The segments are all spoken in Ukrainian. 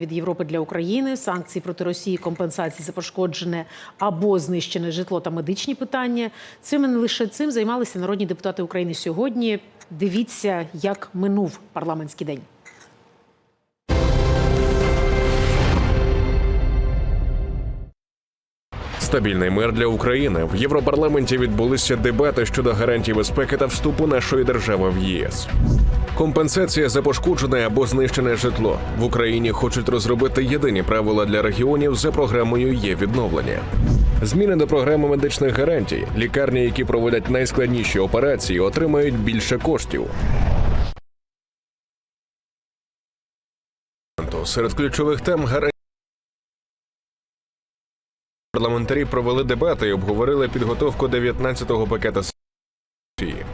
Від Європи для України санкції проти Росії, компенсації за пошкоджене або знищене житло та медичні питання. Цим не лише цим займалися народні депутати України сьогодні. Дивіться, як минув парламентський день. Стабільний мир для України в Європарламенті відбулися дебати щодо гарантій безпеки та вступу нашої держави в ЄС. Компенсація за пошкоджене або знищене житло в Україні хочуть розробити єдині правила для регіонів за програмою є відновлення. Зміни до програми медичних гарантій. Лікарні, які проводять найскладніші операції, отримають більше коштів. Серед ключових тем гарантій. Парламентарі провели дебати і обговорили підготовку 19-го пакета.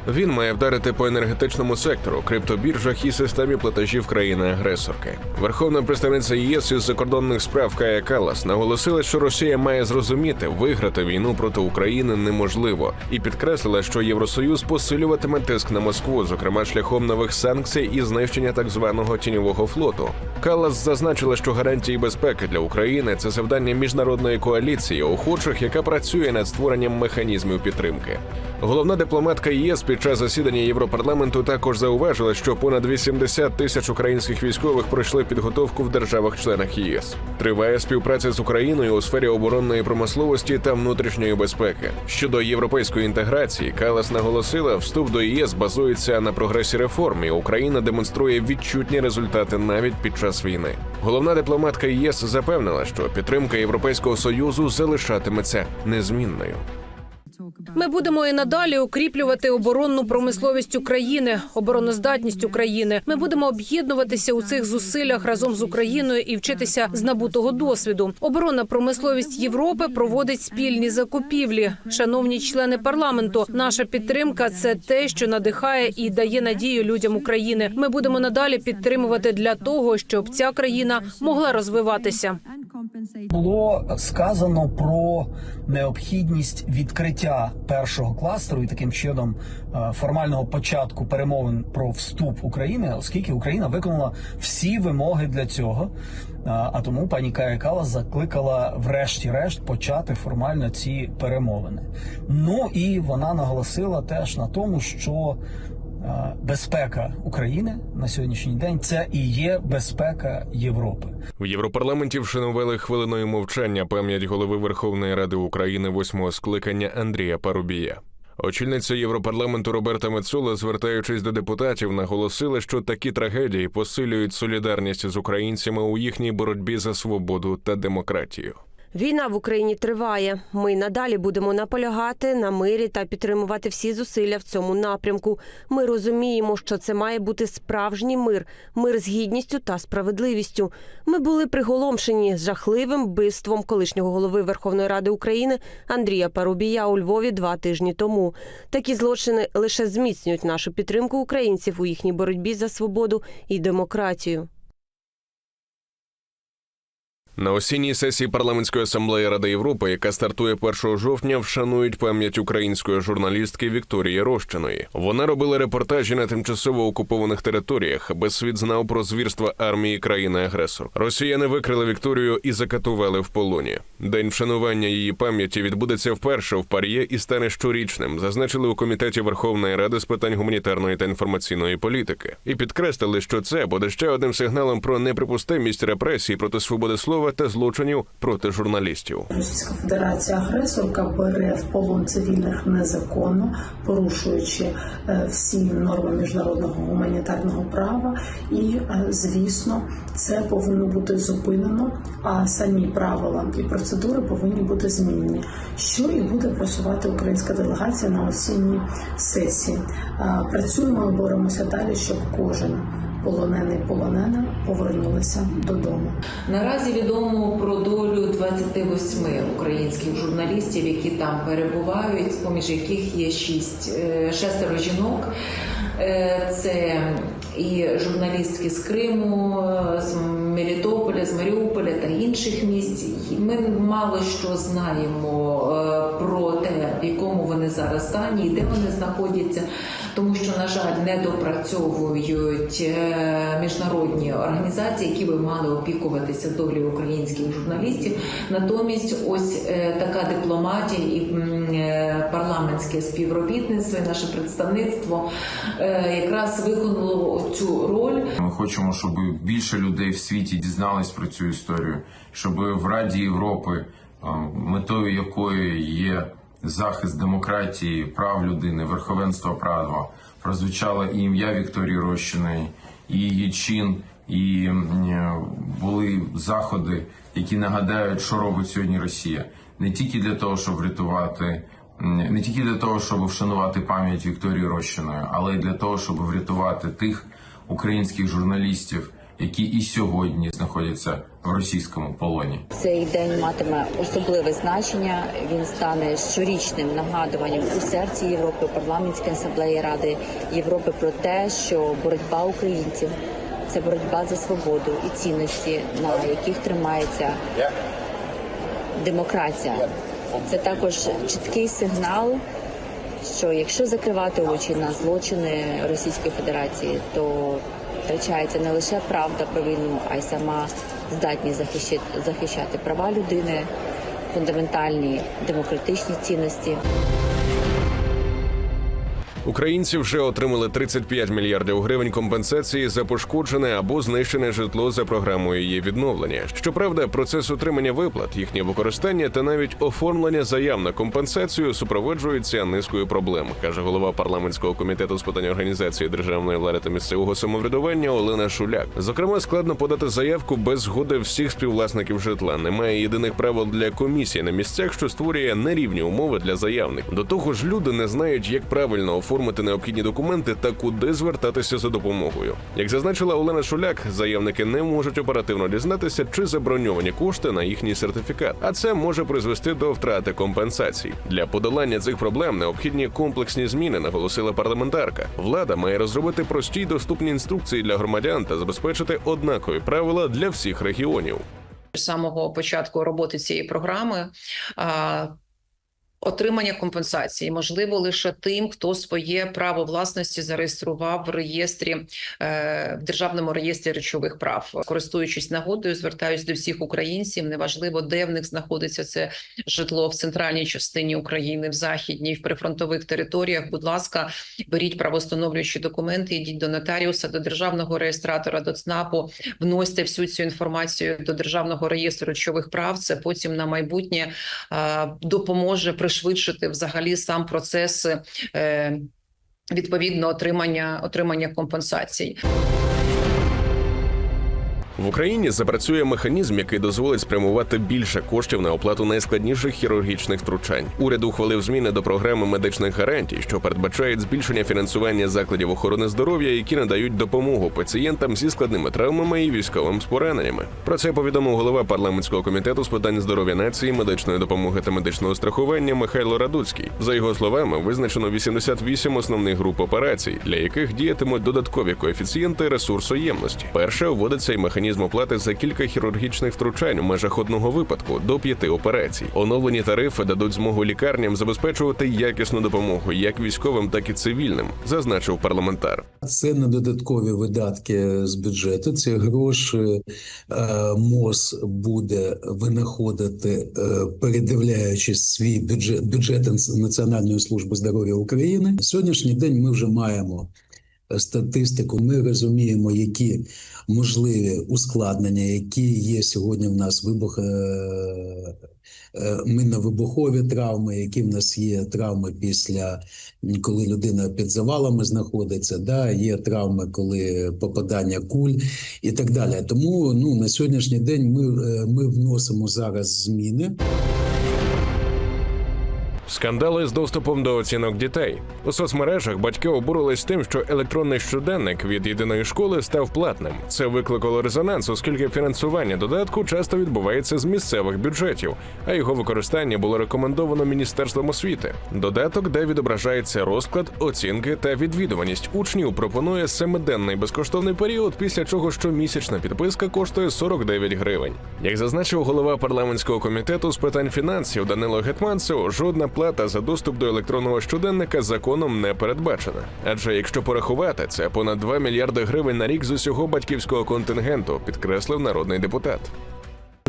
Він має вдарити по енергетичному сектору, криптобіржах і системі платежів країни-агресорки. Верховна представниця ЄС із закордонних справ Кая Калас наголосила, що Росія має зрозуміти, виграти війну проти України неможливо, і підкреслила, що Євросоюз посилюватиме тиск на Москву, зокрема шляхом нових санкцій і знищення так званого тіньового флоту. Калас зазначила, що гарантії безпеки для України це завдання міжнародної коаліції охочих, яка працює над створенням механізмів підтримки. Головна дипломатка ЄС під час засідання Європарламенту також зауважила, що понад 80 тисяч українських військових пройшли підготовку в державах-членах ЄС. Триває співпраця з Україною у сфері оборонної промисловості та внутрішньої безпеки. Щодо європейської інтеграції, Калас наголосила, вступ до ЄС базується на прогресі реформ, і Україна демонструє відчутні результати навіть під час війни. Головна дипломатка ЄС запевнила, що підтримка Європейського союзу залишатиметься незмінною. Ми будемо і надалі укріплювати оборонну промисловість України, обороноздатність України. Ми будемо об'єднуватися у цих зусиллях разом з Україною і вчитися з набутого досвіду. Оборонна промисловість Європи проводить спільні закупівлі. Шановні члени парламенту, наша підтримка це те, що надихає і дає надію людям України. Ми будемо надалі підтримувати для того, щоб ця країна могла розвиватися. Було сказано про необхідність відкриття першого кластеру і таким чином е, формального початку перемовин про вступ України, оскільки Україна виконала всі вимоги для цього. Е, А тому пані Кая Калас закликала, врешті-решт, почати формально ці перемовини. Ну і вона наголосила теж на тому, що безпека України на сьогоднішній день це і є безпека Європи. В Європарламенті вшанували хвилиною мовчання пам'ять голови Верховної Ради України восьмого скликання Андрія Парубія. Очільниця Європарламенту Роберта Мецола, звертаючись до депутатів, наголосила, що такі трагедії посилюють солідарність з українцями у їхній боротьбі за свободу та демократію. Війна в Україні триває. Ми надалі будемо наполягати на мирі та підтримувати всі зусилля в цьому напрямку. Ми розуміємо, що це має бути справжній мир, мир з гідністю та справедливістю. Ми були приголомшені жахливим вбивством колишнього голови Верховної Ради України Андрія Парубія у Львові два тижні тому. Такі злочини лише зміцнюють нашу підтримку українців у їхній боротьбі за свободу і демократію. На осінній сесії парламентської асамблеї Ради Європи, яка стартує 1 жовтня, вшанують пам'ять української журналістки Вікторії Рощиної. Вона робила репортажі на тимчасово окупованих територіях, аби світ знав про звірства армії країни-агресор. Росіяни викрили Вікторію і закатували в полоні. День вшанування її пам'яті відбудеться вперше в Пар'є і стане щорічним. Зазначили у комітеті Верховної Ради з питань гуманітарної та інформаційної політики. І підкреслили, що це буде ще одним сигналом про неприпустимість репресій проти свободи слова та злочинів проти журналістів. Російська Федерація агресорка бере в полон цивільних незаконно, порушуючи е, всі норми міжнародного гуманітарного права, і е, звісно, це повинно бути зупинено. А самі правила і процедури повинні бути змінені. Що і буде просувати українська делегація на осінній сесії. Е, Працюємо і боремося далі, щоб кожен полонений полонена повернулися додому. Наразі відомо про долю 28 українських журналістів, які там перебувають, з поміж яких є шість е, шестеро жінок. Е, Це і журналістки з Криму, е, з Мелітополя, з Маріуполя та інших місць. Ми мало що знаємо про те, в якому вони зараз стані і де вони знаходяться. Тому що, на жаль, не допрацьовують е, міжнародні організації, які би мали опікуватися долею українських журналістів. Натомість, ось е, така дипломатія і е, парламентське співробітництво, і наше представництво якраз виконало цю роль. Ми хочемо, щоб більше людей в світі дізнались про цю історію, щоб в Раді Європи, метою якої є захист демократії, прав людини, верховенства права, прозвучало і ім'я Вікторії Рощиної, і її чин, і е, були заходи, які нагадають, що робить сьогодні Росія, не тільки для того, щоб врятувати. Не тільки для того, щоб вшанувати пам'ять Вікторії Рощиної, але й для того, щоб врятувати тих українських журналістів, які і сьогодні знаходяться в російському полоні. Цей день матиме особливе значення. Він стане щорічним нагадуванням у серці Європи, парламентської асамблеї Ради Європи про те, що боротьба українців це боротьба за свободу і цінності, на яких тримається демократія. Це також чіткий сигнал, що якщо закривати очі на злочини Російської Федерації, то втрачається не лише правда про війну, а й сама здатність захищати, захищати права людини, фундаментальні демократичні цінності. Українці вже отримали 35 мільярдів гривень компенсації за пошкоджене або знищене житло за програмою її відновлення. Щоправда, процес отримання виплат, їхнє використання та навіть оформлення заяв на компенсацію супроводжується низкою проблем, каже голова парламентського комітету з питань організації державної влади та місцевого самоврядування Олена Шуляк. Зокрема, складно подати заявку без згоди всіх співвласників житла. Немає єдиних правил для комісії на місцях, що створює нерівні умови для заявників. До того ж, люди не знають, як правильно оформити необхідні документи та куди звертатися за допомогою. Як зазначила Олена Шуляк, заявники не можуть оперативно дізнатися, чи заброньовані кошти на їхній сертифікат, а це може призвести до втрати компенсацій. Для подолання цих проблем необхідні комплексні зміни, наголосила парламентарка. Влада має розробити прості й доступні інструкції для громадян та забезпечити однакові правила для всіх регіонів. з самого початку роботи цієї програми. Отримання компенсації можливо лише тим, хто своє право власності зареєстрував в реєстрі е, в державному реєстрі речових прав. Користуючись нагодою, звертаюсь до всіх українців. Неважливо, де в них знаходиться це житло в центральній частині України, в західній, в прифронтових територіях. Будь ласка, беріть правостановлюючі документи, йдіть до нотаріуса, до державного реєстратора, до ЦНАПу, вносьте всю цю інформацію до державного реєстру речових прав. Це потім на майбутнє е, допоможе пришвидшити взагалі сам процес е, відповідно отримання отримання компенсацій. В Україні запрацює механізм, який дозволить спрямувати більше коштів на оплату найскладніших хірургічних втручань. Уряд ухвалив зміни до програми медичних гарантій, що передбачають збільшення фінансування закладів охорони здоров'я, які надають допомогу пацієнтам зі складними травмами і військовим пораненнями. Про це повідомив голова парламентського комітету з питань здоров'я нації, медичної допомоги та медичного страхування Михайло Радуцький. За його словами, визначено 88 основних груп операцій, для яких діятимуть додаткові коефіцієнти ресурсоємності. Перше вводиться й механізм оплати за кілька хірургічних втручань у межах одного випадку до п'яти операцій. Оновлені тарифи дадуть змогу лікарням забезпечувати якісну допомогу як військовим, так і цивільним, зазначив парламентар. Це не додаткові видатки з бюджету. Це гроші е, МОЗ буде винаходити, е, передивляючись свій бюджет бюджет Національної служби здоров'я України. Сьогоднішній день ми вже маємо статистику. Ми розуміємо, які можливі ускладнення, які є сьогодні в нас вибух. е, е, Минно-вибухові травми, які в нас є травми після коли людина під завалами знаходиться, да, є травми, коли попадання куль і так далі. Тому ну, на сьогоднішній день ми, е, ми вносимо зараз зміни. Скандали з доступом до оцінок дітей у соцмережах батьки обурились тим, що електронний щоденник від єдиної школи став платним. Це викликало резонанс, оскільки фінансування додатку часто відбувається з місцевих бюджетів, а його використання було рекомендовано міністерством освіти. Додаток, де відображається розклад, оцінки та відвідуваність учнів, пропонує семиденний безкоштовний період, після чого щомісячна підписка коштує 49 гривень. Як зазначив голова парламентського комітету з питань фінансів Данило Гетманцев, жодна плата за доступ до електронного щоденника законом не передбачена. Адже якщо порахувати, це понад 2 мільярди гривень на рік з усього батьківського контингенту, підкреслив народний депутат.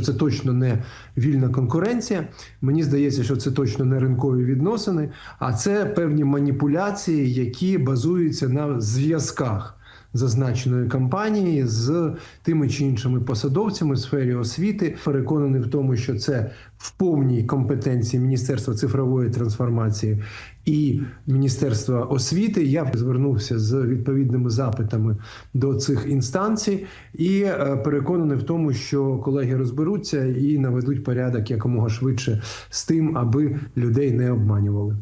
Це точно не вільна конкуренція. Мені здається, що це точно не ринкові відносини, а це певні маніпуляції, які базуються на зв'язках зазначеної компанії з тими чи іншими посадовцями в сфері освіти. Переконаний в тому, що це в повній компетенції Міністерства цифрової трансформації і Міністерства освіти. Я звернувся з відповідними запитами до цих інстанцій і е, переконаний в тому, що колеги розберуться і наведуть порядок якомога швидше з тим, аби людей не обманювали.